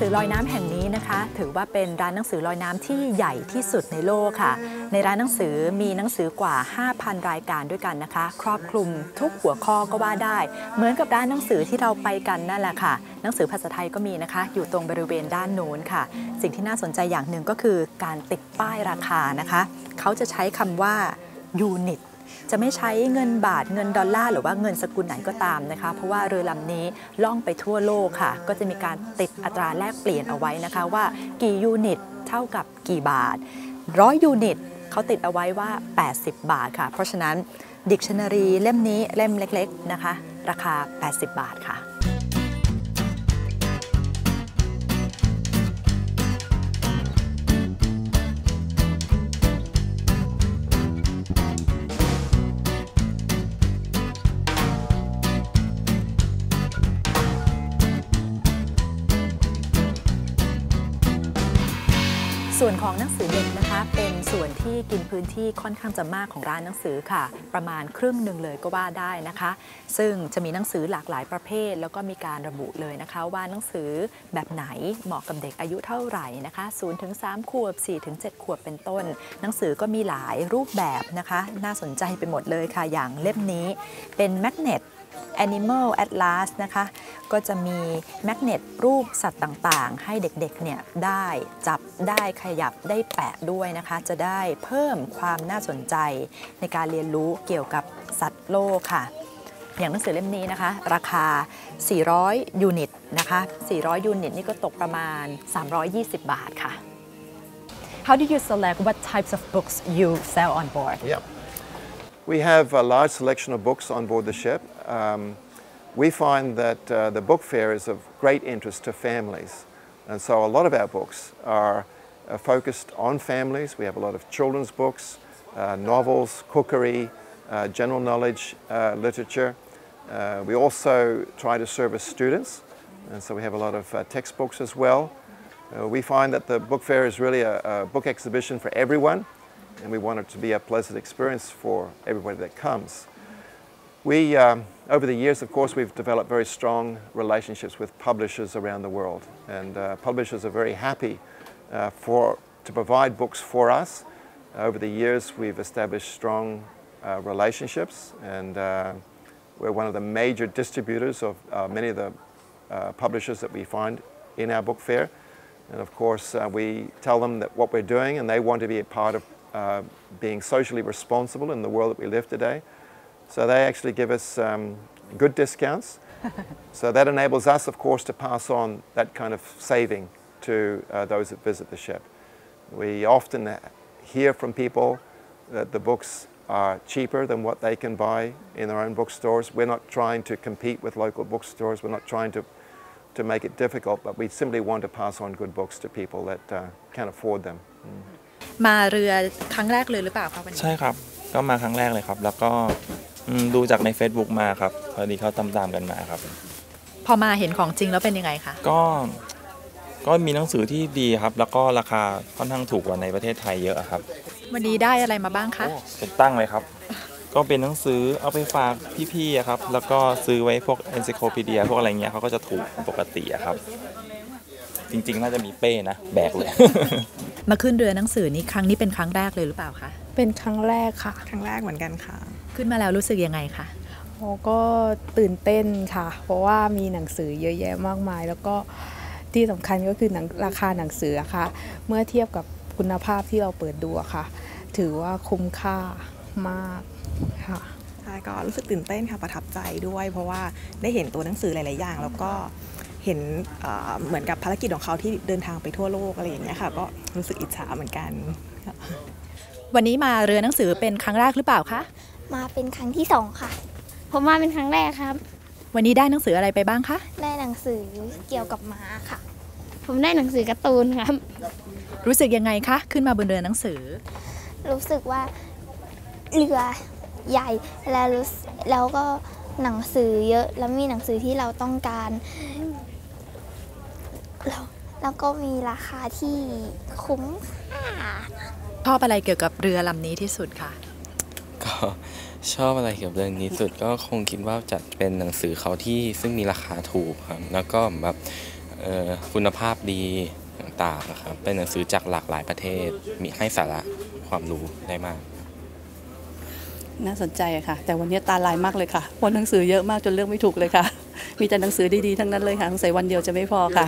สือลอยน้ำแห่งนี้นะคะ ถือว่าเป็นร้านหนังสือลอยน้ำที่ใหญ่ที่สุดในโลกค่ะ ในร้านหนังสือมีหนังสือกว่า 5,000 รายการด้วยกันนะคะ ครอบคลุมทุกหัวข้อก็ว่าได้ เหมือนกับร้านหนังสือที่เราไปกันนั่นแหละค่ะ หนังสือภาษาไทยก็มีนะคะ อยู่ตรงบริเวณด้านโน้นค่ะ สิ่งที่น่าสนใจอย่างหนึ่งก็คือการติดป้ายราคานะคะ เขาจะใช้คำว่ายูนิต จะไม่ใช้เงินบาทเงินดอลลาร์หรือว่าเงินสกุลไหนก็ตามนะคะ เพราะว่าเรือลำนี้ล่องไปทั่วโลกค่ะ ก็จะมีการติดอัตราแลกเปลี่ยนเอาไว้นะคะว่ากี่ยูนิตเท่ากับกี่บาทร้อยยูนิตเขาติดเอาไว้ว่า 80 บาทค่ะ เพราะฉะนั้นดิกชันนารีเล่มนี้เล่มเล็ก ๆนะคะ ราคา 80 บาทค่ะ วนของหนังสือเด็กนะคะ เป็นส่วนที่กินพื้นที่ค่อนข้างจะมากของร้านหนังสือค่ะ ประมาณครึ่งหนึ่งเลยก็ว่าได้นะคะ ซึ่งจะมีหนังสือหลากหลายประเภท แล้วก็มีการระบุเลยนะคะ ว่าหนังสือแบบไหนเหมาะกับเด็กอายุเท่าไหร่นะคะ0ถึง3ขวบ4ถึง7ขวบเป็นต้น หนังสือก็มีหลายรูปแบบนะคะ น่าสนใจไปหมดเลยค่ะอย่างเล่มนี้เป็นแมกเนต Animal Atlas นะคะ ก็จะมีแมกเนตรูปสัตว์ต่างๆ ให้เด็กๆ เนี่ยได้จับได้ขยับได้แปะด้วยนะคะ จะได้เพิ่มความน่าสนใจในการเรียนรู้เกี่ยวกับสัตว์โลกค่ะ อย่างหนังสือเล่มนี้นะคะ ราคา 400 ยูนิตนะคะ 400 ยูนิตนี่ก็ตกประมาณ 320 บาทค่ะ How do you select what types of books you sell on board? Yeah. We have a large selection of books on board the ship. Um, we find that uh, the book fair is of great interest to families. And so a lot of our books are uh, focused on families. We have a lot of children's books, uh, novels, cookery, uh, general knowledge uh, literature. Uh, we also try to service students. And so we have a lot of textbooks as well. we find that the book fair is really a, a book exhibition for everyone and we want it to be a pleasant experience for everybody that comes. We, um, over the years, of course, we've developed very strong relationships with publishers around the world, and uh, publishers are very happy uh, for, to provide books for us. over the years, we've established strong uh, relationships, and uh, we're one of the major distributors of uh, many of the uh, publishers that we find in our book fair. And of course, we tell them that what we're doing, and they want to be a part of uh, being socially responsible in the world that we live today. So they actually give us um, good discounts. so that enables us, of course, to pass on that kind of saving to uh, those that visit the ship. We often hear from people that the books are cheaper than what they can buy in their own bookstores. We're not trying to compete with local bookstores. We're not trying to, to make it difficult, but we simply want to pass on good books to people that uh, can afford them. Mm. มาเรือครั้งแรกเลยหรือเปล่าครับวันนี้ใช่ครับ ก็มาครั้งแรกเลยครับ แล้วก็ดูจากใน Facebook มาครับพอดีเขาตามๆกันมาครับ พอมาเห็นของจริงแล้วเป็นยังไงคะก็ก็มีหนังสือที่ดีครับ แล้วก็ราคาค่อนข้างถูกกว่าในประเทศไทยเยอะครับวันนี้ได้อะไรมาบ้างคะ เป็นตั้งเลยครับ ก็เป็นหนังสือเอาไปฝากพี่ๆครับ แล้วก็ซื้อไว้พวกเอนซิโคปีเดียพวกอะไรเงี้ยเขาก็จะถูกปกติครับ จริงๆ น่าจะมีเป้นะ แบกเลย มาขึ้นเรือหนังสือนี้ครั้งนี้เป็นครั้งแรกเลยหรือเปล่าคะ เป็นครั้งแรกค่ะ ครั้งแรกเหมือนกันค่ะ ขึ้นมาแล้วรู้สึกยังไงคะโอ้ก็ตื่นเต้นค่ะ เพราะว่ามีหนังสือเยอะแยะมากมาย แล้วก็ที่สำคัญก็คือราคาหนังสือค่ะ เมื่อเทียบกับคุณภาพที่เราเปิดดูค่ะ ถือว่าคุ้มค่ามากค่ะใช่ก็รู้สึกตื่นเต้นค่ะประทับใจด้วย เพราะว่าได้เห็นตัวหนังสือหลาย ๆ อย่าง แล้วก็ เห็นเหมือนกับภารกิจของเขาที่เดินทางไปทั่วโลกอะไรอย่างเงี้ยค่ะ ก็รู้สึกอิจฉาเหมือนกัน วันนี้มาเรือหนังสือเป็นครั้งแรกหรือเปล่าคะมาเป็นครั้งที่สองค่ะ ผมมาเป็นครั้งแรกครับ วันนี้ได้หนังสืออะไรไปบ้างคะได้หนังสือเกี่ยวกับม้าค่ะ ผมได้หนังสือการ์ตูนครับ รู้สึกยังไงคะขึ้นมาบนเรือหนังสือ รู้สึกว่าเรือใหญ่แล้วแล้วก็หนังสือเยอะแล้วมีหนังสือที่เราต้องการ แล้วแล้วก็มีราคาที่คุ้มค่าชอบอะไรเกี่ยวกับเรือลำนี้ที่สุดคะก็ชอบอะไรเกี่ยวกับเรือนี้สุดก็คงคิดว่าจะเป็นหนังสือเขาที่ซึ่งมีราคาถูกครับแล้วก็แบบคุณภาพดีต่างๆครับเป็นหนังสือจากหลากหลายประเทศมีให้สาระความรู้ได้มาก น่าสนใจค่ะ แต่วันนี้ตาลายมากเลยค่ะเพราะหนังสือเยอะมากจนเลือกไม่ถูกเลยค่ะ มีแต่หนังสือดีๆ ทั้งนั้นเลยค่ะสงสัยวันเดียวจะไม่พอค่ะ